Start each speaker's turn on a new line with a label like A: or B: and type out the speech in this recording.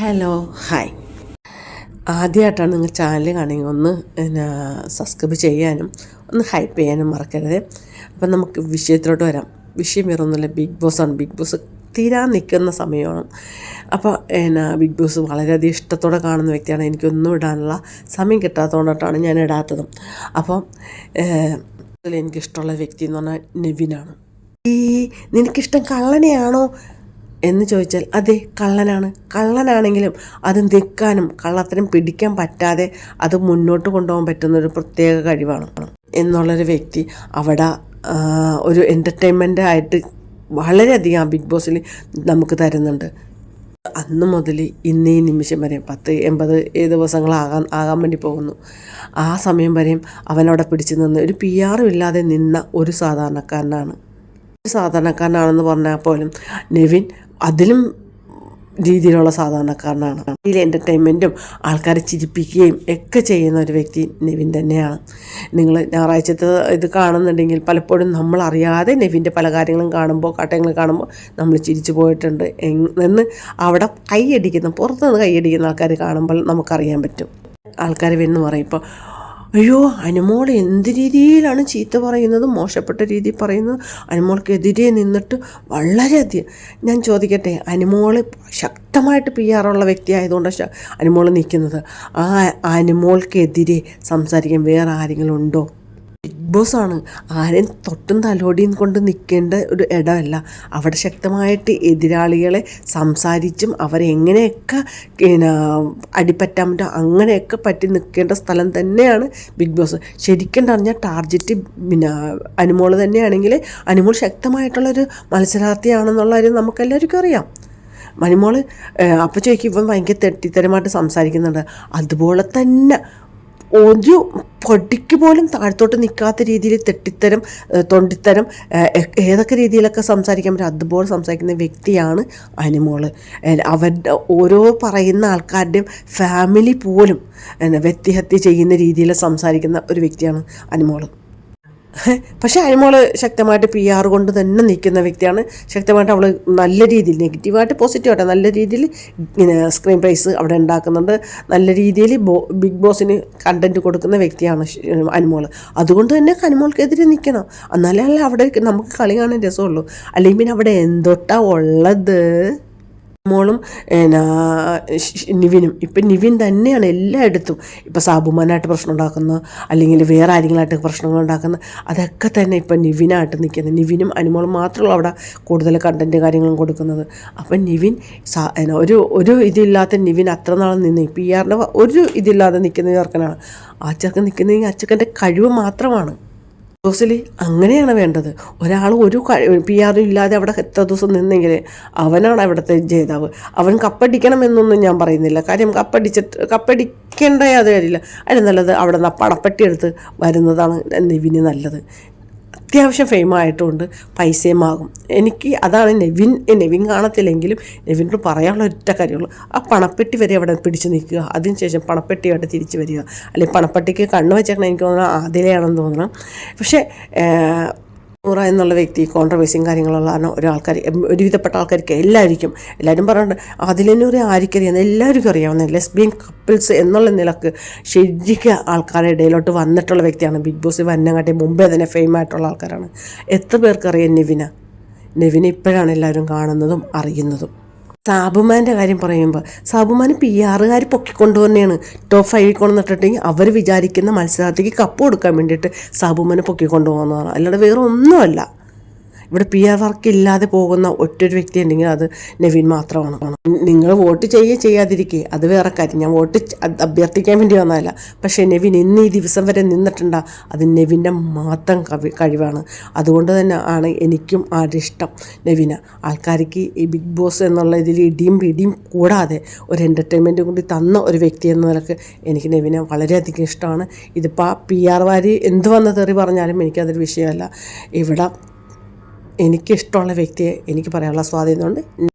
A: Hello hi ആദ്യമായിട്ടാണ് നിങ്ങൾ channel കാണുമെങ്കിൽ ഒന്ന് പിന്നെ സബ്സ്ക്രൈബ് ചെയ്യാനും ഒന്ന് ഹൈപ്പ് ചെയ്യാനും മറക്കരുത്. അപ്പം നമുക്ക് വിഷയത്തിലോട്ട് വരാം. വിഷയം വേറൊന്നുമില്ല ബിഗ് ബോസ് ആണ്. ബിഗ് ബോസ് തീരാൻ നിൽക്കുന്ന സമയമാണ്. അപ്പോൾ എന്നാ ബിഗ് ബോസ് വളരെയധികം ഇഷ്ടത്തോടെ കാണുന്ന വ്യക്തിയാണ്. എനിക്കൊന്നും ഇടാനുള്ള സമയം കിട്ടാത്തതുകൊണ്ടിട്ടാണ് ഞാൻ ഇടാത്തതും. അപ്പം എനിക്കിഷ്ടമുള്ള വ്യക്തി എന്ന് പറഞ്ഞാൽ നെവിനാണ്. ഈ നിനക്കിഷ്ടം കള്ളനെയാണോ? എന്ന് ചോദിച്ചാൽ അതെ കള്ളനാണ്. കള്ളനാണെങ്കിലും അത് നിൽക്കാനും കള്ളത്തിനും പിടിക്കാൻ പറ്റാതെ അത് മുന്നോട്ട് കൊണ്ടുപോകാൻ പറ്റുന്ന ഒരു പ്രത്യേക കഴിവാണ് എന്നുള്ളൊരു വ്യക്തി അവിടെ ഒരു എന്റർടൈൻമെന്റ് ആയിട്ട് വളരെയധികം ആ ബിഗ് ബോസിൽ നമുക്ക് തരുന്നുണ്ട്. അന്ന് മുതൽ ഇന്നേ നിമിഷം വരെ പത്ത് എൺപത് ദിവസങ്ങളാകാൻ ആകാൻ വേണ്ടി പോകുന്നു. ആ സമയം വരെയും അവനവിടെ പിടിച്ചു നിന്ന് ഒരു പി ആറും ഇല്ലാതെ നിന്ന ഒരു സാധാരണക്കാരനാണ്. സാധാരണക്കാരനാണെന്ന് പറഞ്ഞാൽ പോലും നെവിൻ അതിലും രീതിയിലുള്ള സാധാരണക്കാരനാണ്. ഇതിൽ എന്റർടൈൻമെന്റും ആൾക്കാരെ ചിരിപ്പിക്കുകയും ഒക്കെ ചെയ്യുന്ന ഒരു വ്യക്തി നെവിൻ തന്നെയാണ്. നിങ്ങൾ ഞായറാഴ്ചത്തെ ഇത് കാണുന്നുണ്ടെങ്കിൽ പലപ്പോഴും നമ്മൾ അറിയാതെ നെവിന്റെ പല കാര്യങ്ങളും കാണുമ്പോൾ കാട്ടയങ്ങൾ കാണുമ്പോൾ നമ്മൾ ചിരിച്ചു പോയിട്ടുണ്ട്. എന്ന് അവിടെ കൈയടിക്കുന്ന പുറത്തുനിന്ന് കൈയടിക്കുന്ന ആൾക്കാർ കാണുമ്പോൾ നമുക്കറിയാൻ പറ്റും. ആൾക്കാർ വരുന്നു പറയും ഇപ്പോൾ അയ്യോ അനുമോൾ എന്ത് രീതിയിലാണ് ചീത്ത പറയുന്നത്? മോശപ്പെട്ട രീതിയിൽ പറയുന്നത്? അനുമോൾക്കെതിരെ നിന്നിട്ട് വളരെയധികം ഞാൻ ചോദിക്കട്ടെ അനുമോൾ ശക്തമായിട്ട് പി ആറുള്ള വ്യക്തി ആയതുകൊണ്ട് ശ- അനുമോൾ നിൽക്കുന്നത്. ആ അനുമോൾക്കെതിരെ സംസാരിക്കാൻ വേറെ ആരെങ്കിലും ഉണ്ടോ? ബോസ് ആണ് ആരെയും തൊട്ടും തലോടിയും കൊണ്ട് നിൽക്കേണ്ട ഒരു ഇടമല്ല. അവിടെ ശക്തമായിട്ട് എതിരാളികളെ സംസാരിച്ചും അവരെ എങ്ങനെയൊക്കെ പിന്നെ അടിപ്പറ്റാൻ പറ്റും അങ്ങനെയൊക്കെ പറ്റി നിൽക്കേണ്ട സ്ഥലം തന്നെയാണ് ബിഗ് ബോസ്. ശരിക്കും പറഞ്ഞാൽ ടാർജറ്റ് പിന്നെ അനുമോൾ തന്നെയാണെങ്കിൽ അനുമോൾ ശക്തമായിട്ടുള്ളൊരു മത്സരാർത്ഥിയാണെന്നുള്ള കാര്യം നമുക്കെല്ലാവർക്കും അറിയാം. മണിമോൾ അപ്പം ചോദിക്കും ഇവൻ ഭയങ്കര തെറ്റിത്തരമായിട്ട് സംസാരിക്കുന്നുണ്ട്. അതുപോലെ തന്നെ ഒരു പൊടിക്ക് പോലും താഴ്ത്തോട്ട് നിൽക്കാത്ത രീതിയിൽ തെട്ടിത്തരം തൊണ്ടിത്തരം ഏതൊക്കെ രീതിയിലൊക്കെ സംസാരിക്കാൻ പറ്റും അതുപോലെ സംസാരിക്കുന്ന വ്യക്തിയാണ് അനുമോൾ. അവരുടെ ഓരോ പറയുന്ന ആൾക്കാരുടെയും ഫാമിലി പോലും വ്യക്തിഹത്യ ചെയ്യുന്ന രീതിയിൽ സംസാരിക്കുന്ന ഒരു വ്യക്തിയാണ് അനുമോൾ. പക്ഷേ അനിമോൾ ശക്തമായിട്ട് പി ആർ കൊണ്ട് തന്നെ നിൽക്കുന്ന വ്യക്തിയാണ്. ശക്തമായിട്ട് അവൾ നല്ല രീതിയിൽ നെഗറ്റീവായിട്ട് പോസിറ്റീവായിട്ട് നല്ല രീതിയിൽ ഇങ്ങനെ സ്ക്രീൻ പ്രൈസ് അവിടെ ഉണ്ടാക്കുന്നുണ്ട്. നല്ല രീതിയിൽ ബോ ബിഗ് ബോസിന് കണ്ടന്റ് കൊടുക്കുന്ന വ്യക്തിയാണ് അനുമോൾ. അതുകൊണ്ട് തന്നെ അനുമോൾക്കെതിരെ നിൽക്കണം. എന്നാലേ അല്ല അവിടെ നമുക്ക് കളി കാണാൻ രസമുള്ളൂ. അല്ലെങ്കിൽ പിന്നെ അവിടെ എന്തൊട്ടാ ഉള്ളത്? മോളും എന്നാ നിവിനും. ഇപ്പം നിവിൻ തന്നെയാണ് എല്ലായിടത്തും. ഇപ്പം സാബുമാനായിട്ട് പ്രശ്നം ഉണ്ടാക്കുന്ന അല്ലെങ്കിൽ വേറെ ആരെങ്കിലുമായിട്ട് പ്രശ്നങ്ങൾ ഉണ്ടാക്കുന്ന. അതൊക്കെ തന്നെ ഇപ്പം നിവിനായിട്ട് നിൽക്കുന്നത്. നിവിനും അനുമോളും മാത്രമുള്ള അവിടെ കൂടുതൽ കണ്ടന്റ് കാര്യങ്ങളും കൊടുക്കുന്നത്. അപ്പം നിവിൻ സാ ഒരു ഒരു ഇതില്ലാത്ത നിവിൻ അത്ര നാൾ നിന്ന് പി ആറിന്റെ ഒരു ഇതില്ലാതെ നിൽക്കുന്ന ചെറുക്കനാണ്. ആ ചെറുക്കൻ നിൽക്കുന്നതെങ്കിൽ ആ ചെറുക്കന്റെ കഴിവ് മാത്രമാണ്. ബോസിൽ അങ്ങനെയാണ് വേണ്ടത്. ഒരാൾ ഒരു പി ആറും ഇല്ലാതെ അവിടെ എത്ര ദിവസം നിന്നെങ്കിൽ അവനാണ് അവിടുത്തെ ജേതാവ്. അവൻ കപ്പടിക്കണം എന്നൊന്നും ഞാൻ പറയുന്നില്ല. കാര്യം കപ്പടിച്ചിട്ട് കപ്പടിക്കേണ്ട യാതൊരു കാര്യമില്ല. അതിന് നല്ലത് അവിടെ നിന്ന് പണപ്പെട്ടി എടുത്ത് വരുന്നതാണ് നിവിന് നല്ലത്. അത്യാവശ്യം ആയിട്ടുണ്ട്. പൈസയും ആകും എനിക്ക് അതാണ് നെവിൻ നെവിൻ കാണത്തില്ലെങ്കിലും നെവിനോട് പറയാനുള്ള ഒറ്റ കാര്യമുള്ളൂ. ആ പണപ്പെട്ടി വരെ അവിടെ പിടിച്ച് നിൽക്കുക. അതിനുശേഷം അവിടെ തിരിച്ചു വരിക. അല്ലെങ്കിൽ പണപ്പെട്ടിക്ക് കണ്ണ് വെച്ചേക്കണം എനിക്ക് തോന്നുന്നത് ആദിലയാണെന്ന് തോന്നണം. പക്ഷേ നൂറ എന്നുള്ള വ്യക്തി കോൺട്രവേഴ്സിയും കാര്യങ്ങളുള്ള ഒരാൾക്കാർ ഒരുവിധപ്പെട്ട ആൾക്കാർക്ക് എല്ലാവർക്കും എല്ലാവരും പറയുന്നുണ്ട് അതിലൂടെ ആർക്കറിയാം എല്ലാവർക്കും അറിയാവുന്ന ലെസ്ബിയൻ കപ്പിൾസ് എന്നുള്ള നിലയ്ക്ക് ശരിക്കും ആൾക്കാരുടെ ഇടയിലോട്ട് വന്നിട്ടുള്ള വ്യക്തിയാണ്. ബിഗ് ബോസ് വന്നങ്ങാട്ടി മുമ്പേ തന്നെ ഫെയിം ആയിട്ടുള്ള ആൾക്കാരാണ്. എത്ര പേർക്കറിയാം നെവിന? നെവിന ഇപ്പോഴാണ് എല്ലാവരും കാണുന്നതും അറിയുന്നതും. സാബുമാന്റെ കാര്യം പറയുമ്പോൾ സാബുമാൻ പി ആറുകാർ പൊക്കിക്കൊണ്ടുവന്നെയാണ്. ടോപ്പ് ഫൈവിൽ കൊണ്ടുവന്നിട്ടുണ്ടെങ്കിൽ അവർ വിചാരിക്കുന്ന മത്സരാർത്ഥിക്ക് കപ്പ് കൊടുക്കാൻ വേണ്ടിയിട്ട് സാബുമാനെ പൊക്കിക്കൊണ്ടുപോകുന്നതാണ്. അല്ലാതെ വേറെ ഒന്നുമല്ല ഇവിടെ പി ആർ വർക്ക് ഇല്ലാതെ പോകുന്ന ഒറ്റൊരു വ്യക്തി ഉണ്ടെങ്കിൽ അത് നവീൻ മാത്രമാണ്. നിങ്ങൾ വോട്ട് ചെയ്യുക ചെയ്യാതിരിക്കുക അത് വേറെ കാര്യം. ഞാൻ വോട്ട് അഭ്യർത്ഥിക്കാൻ വേണ്ടി വന്നതല്ല. പക്ഷേ നെവിൻ ഇന്ന് ഈ ദിവസം വരെ നിന്നിട്ടുണ്ടാ അത് നെവിന്റെ മാത്രം കവി കഴിവാണ്. അതുകൊണ്ട് തന്നെ ആണ് എനിക്കും ആരുടെ ഇഷ്ടം നെവിന. ആൾക്കാർക്ക് ഈ ബിഗ് ബോസ് എന്നുള്ള ഇതിൽ ഇടിയും പിടിയും കൂടാതെ ഒരു എന്റർടൈൻമെന്റും കൂടി തന്ന ഒരു വ്യക്തി എന്ന നിലയ്ക്ക് എനിക്ക് നെവിനെ വളരെയധികം ഇഷ്ടമാണ്. ഇതിപ്പോൾ പി ആർ വാരി എന്ത് വന്ന തെറി പറഞ്ഞാലും എനിക്കതൊരു വിഷയമല്ല. ഇവിടെ എനിക്കിഷ്ടമുള്ള വ്യക്തിയെ എനിക്ക് പറയാനുള്ള സ്വാധീനമുണ്ട്.